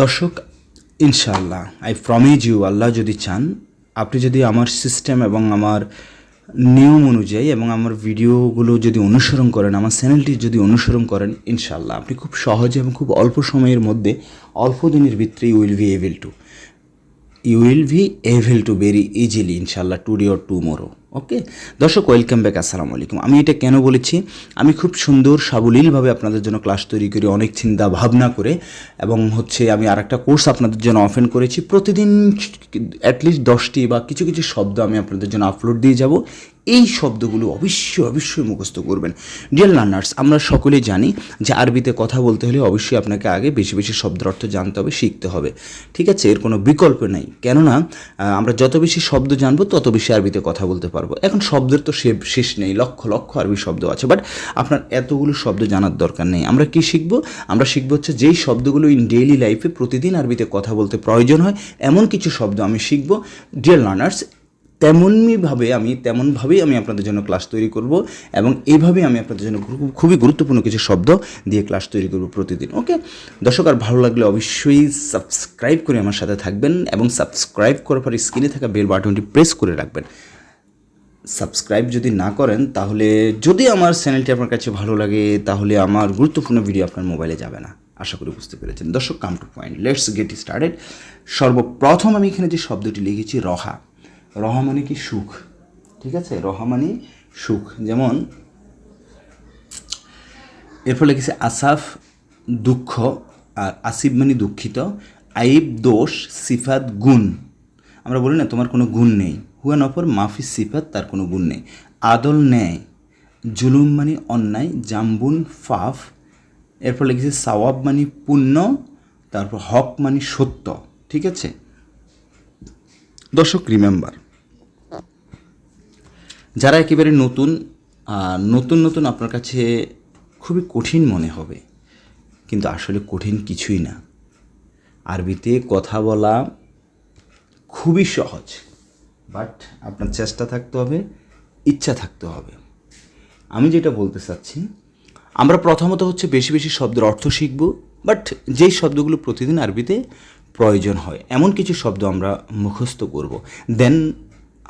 দর্শক ইনশাল্লাহ I promise you আল্লাহ যদি চান, আপনি যদি আমার সিস্টেম এবং আমার নিয়ম অনুযায়ী এবং আমার ভিডিওগুলো যদি অনুসরণ করেন, আমার চ্যানেলটি যদি অনুসরণ করেন ইনশাল্লাহ আপনি খুব সহজে এবং খুব অল্প সময়ের মধ্যে অল্প দিনের ভিতরেই will be able to you will be able to very easily ইনশাল্লাহ টুডে অর টুমোরো ওকে দর্শক ওয়েলকাম ব্যাক আসসালামু আলাইকুম। আমি এটা কেন বলেছি? আমি খুব সুন্দর, সাবলীলভাবে আপনাদের জন্য ক্লাস তৈরি করি, অনেক চিন্তা ভাবনা করে, এবং হচ্ছে আমি আর একটা কোর্স আপনাদের জন্য অফেন করেছি। প্রতিদিন অ্যাটলিস্ট দশটি বা কিছু কিছু শব্দ আমি আপনাদের জন্য আপলোড দিয়ে যাব। এই শব্দগুলো অবশ্যই অবশ্যই মুখস্থ করবেন। ডিয়ার লার্নার্স আমরা সকলেই জানি যে আরবিতে কথা বলতে হলে অবশ্যই আপনাকে আগে বেশি বেশি শব্দের অর্থ জানতে হবে, শিখতে হবে। ঠিক আছে? এর কোনো বিকল্প নেই। কেননা আমরা যত বেশি শব্দ জানব, তত বেশি আরবিতে কথা বলতে পারব। এখন শব্দের তো সে শেষ নেই, লক্ষ লক্ষ আরবি শব্দ আছে। বাট আপনার এতগুলো শব্দ জানার দরকার নেই। আমরা কি শিখব? আমরা শিখব হচ্ছে যেই শব্দগুলো ইন ডেইলি লাইফে প্রতিদিন আরবিতে কথা বলতে প্রয়োজন হয়, এমন কিছু শব্দ আমি শিখব। ডিয়ার লার্নার্স তেমনইভাবে আমি, তেমনভাবেই আমি আপনাদের জন্য ক্লাস তৈরি করব এবং এইভাবে আমি আপনাদের জন্য খুবই গুরুত্বপূর্ণ কিছু শব্দ দিয়ে ক্লাস তৈরি করব প্রতিদিন ওকে দর্শক, আর ভালো লাগলে অবশ্যই সাবস্ক্রাইব করে আমার সাথে থাকবেন এবং সাবস্ক্রাইব করার পর স্ক্রিনে থাকা বেল বাটনটি প্রেস করে রাখবেন। সাবস্ক্রাইব যদি না করেন, তাহলে যদি আমার চ্যানেলটি আপনার কাছে ভালো লাগে, তাহলে আমার গুরুত্বপূর্ণ ভিডিও আপনার মোবাইলে যাবে না। আশা করি বুঝতে পেরেছেন। দর্শক come to point let's get started সর্বপ্রথম আমি এখানে যে শব্দটি লিখেছি, রহা। রহা মানে কি সুখ? ঠিক আছে? রহা মানে সুখ। যেমন এরপর লিখেছে, আসাফ দুঃখ, আর আসিফ মানে দুঃখিত। আইব, দোষ, সিফাত, গুণ। আমরা বলি না, তোমার কোনো গুণ নেই। হুয়া নফর মাফি, সিফাত, তার কোনো গুণ নেই। আদল, ন্যায়। জুলুম মানে অন্যায়, জাম্বুন, ফাফ। এরপর লিখেছে, সাওয়াব মানে পুণ্য। তারপর হক মানে সত্য। ঠিক আছে? দর্শক, রিমেম্বার। যারা একেবারে নতুন নতুন নতুন আপনার কাছে খুবই কঠিন মনে হবে। কিন্তু আসলে কঠিন কিছুই না। আরবিতে কথা বলা খুবই সহজ, বাট আপনার চেষ্টা থাকতে হবে, ইচ্ছা থাকতে হবে। আমি যেটা বলতে চাচ্ছি, আমরা প্রথমত হচ্ছে বেশি বেশি শব্দের অর্থ শিখব, বাট যেই শব্দগুলো প্রতিদিন আরবিতে প্রয়োজন হয়, এমন কিছু শব্দ আমরা মুখস্থ করব। দেন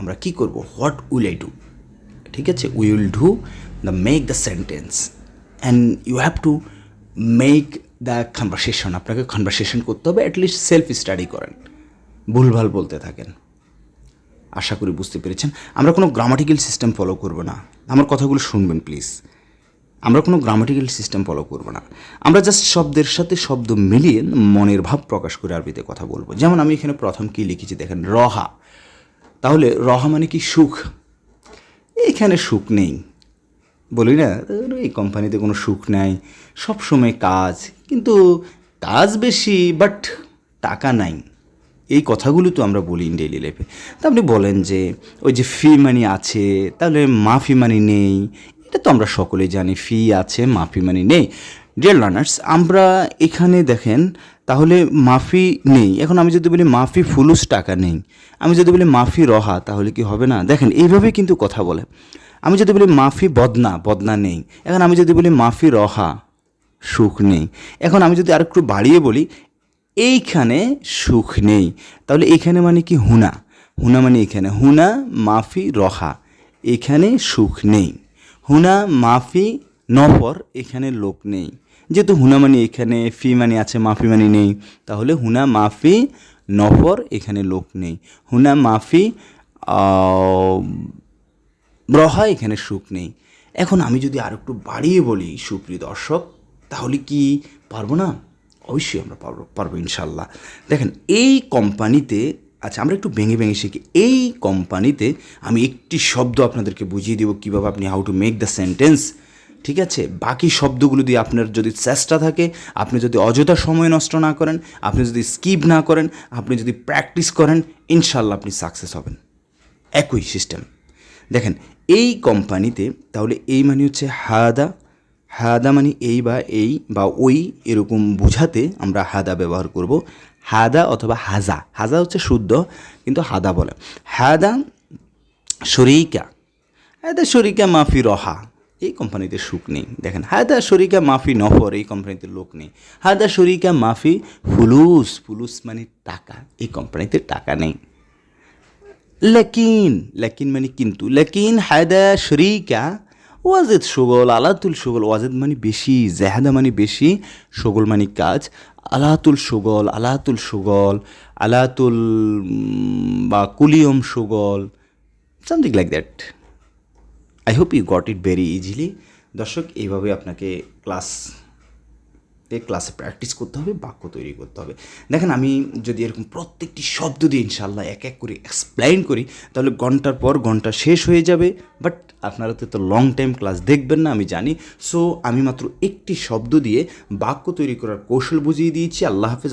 আমরা কি করব? What will I do? ঠিক আছে? We will do the make the sentence and you have to make the conversation আপনাকে কনভারসেশন করতে হবে অ্যাটলিস্ট সেলফ স্টাডি করেন। ভুলভাল বলতে থাকেন। আশা করি বুঝতে পেরেছেন। আমরা কোনো গ্রামাটিক্যাল সিস্টেম ফলো করব না। আমার কথাগুলো শুনবেন প্লিজ আমরা কোনো গ্রামাটিক্যাল সিস্টেম ফলো করব না। আমরা জাস্ট শব্দের সাথে শব্দ মিলিয়ে মনের ভাব প্রকাশ করে আরবিতে কথা বলব। যেমন আমি এখানে প্রথম কী লিখেছি দেখেন, রহা। তাহলে রহা মানে কি? সুখ। এখানে সুখ নেই। বলি না "আরে, এই কোম্পানিতে কোনো সুখ নাই সব সময় কাজ কিন্তু কাজ বেশি বাট টাকা নাই। এই কথাগুলো তো আমরা বলি ডেইলি লাইফে তা আপনি বলেন যে ওই যে ফি মানি আছে তাহলে মাফি মানি নেই এটা তো আমরা সকলেই জানি ফি আছে মাফি মানি নেই। ডিয়ার লার্নার্স আমরা এখানে দেখেন, তাহলে মাফি নেই। এখন আমি যদি বলি মাফি ফুলুস টাকা নেই, আমি যদি বলি মাফি রহা, তাহলে কি হবে না? দেখেন, এইভাবে কিন্তু কথা বলে। আমি যদি বলি মাফি বদনা বদনা নেই। এখন আমি যদি বলি মাফি রহা, সুখ নেই। এখন আমি যদি আরেকটু বাড়িয়ে বলি, এইখানে সুখ নেই। তাহলে এখানে মানে কি হুনা? হুনা মানে এখানে। হুনা, মাফি, রহা, এখানে সুখ নেই। হুনা, মাফি, নফর, এখানে লোক নেই। যেহেতু হুনা মানে এখানে, ফি মানে আছে, মাফি মানে নেই, তাহলে হুনা, মাফি, নফর এখানে লোক নেই। হুনা, মাফি রহা এখানে সুখ নেই। এখন আমি যদি আর একটু বাড়িয়ে বলি, সুপ্রিয় দর্শক, তাহলে কি পারব না? অবশ্যই আমরা পারব পারব ইনশাল্লাহ দেখেন, এই কোম্পানিতে আচ্ছা আমরা একটু ভেঙে ভেঙে শিখি। এই কোম্পানিতে আমি একটি শব্দ আপনাদেরকে বুঝিয়ে দেবো, কীভাবে আপনি how to make the sentence ঠিক আছে? বাকি শব্দগুলো দিয়ে আপনার যদি চেষ্টা থাকে, আপনি যদি অযথা সময় নষ্ট না করেন, আপনি যদি স্কিপ না করেন, আপনি যদি প্র্যাকটিস করেন ইনশাল্লাহ আপনি সাকসেস হবেন। একই সিস্টেম দেখেন, এই কোম্পানিতে তাহলে এই মানে হচ্ছে হাদা। হাদা মানে এই বা এই বা ওই এরকম বোঝাতে আমরা হাদা ব্যবহার করব। হাদা অথবা হাজা। হাজা হচ্ছে শুদ্ধ, কিন্তু হাদা বলে। হাদা শরিকা। হাদা শরিকা মাফি রহা। এই কোম্পানিতে সুখ নেই। দেখেন হায়দা শরিকা মাফি নফর এই কোম্পানিতে লোক নেই। হায়দা শরিকা মাফি ফুলুস ফুলুস মানে টাকা, এই কোম্পানিতে টাকা নেই। লেকিন লেকিন মানে কিন্তু, লেকিন হায়দা শরিকা ওয়াজেদ সুগল, আলাতুল সুগল, ওয়াজেদ মানে বেশি, জাহাদা মানে বেশি, সুগল মানে কাজ। আলাতুল সুগল আলাতুল সুগল, আলাতুল বা কুলিয়ম সুগল something like that I hope you got it very easily দর্শক, এইভাবে আপনাকে ক্লাস ক্লাসে প্র্যাকটিস করতে হবে, বাক্য তৈরি করতে হবে। দেখেন, আমি যদি এরকম প্রত্যেকটি শব্দ দিয়ে ইনশাল্লাহ এক এক করে এক্সপ্লেইন করি, তাহলে ঘণ্টার পর ঘণ্টা শেষ হয়ে যাবে। বাট আপনারা তো লং টাইম ক্লাস দেখবেন না, আমি জানি। সো আমি মাত্র একটি শব্দ দিয়ে বাক্য তৈরি করার কৌশল বুঝিয়ে দিয়েছি। আল্লাহ হাফেজ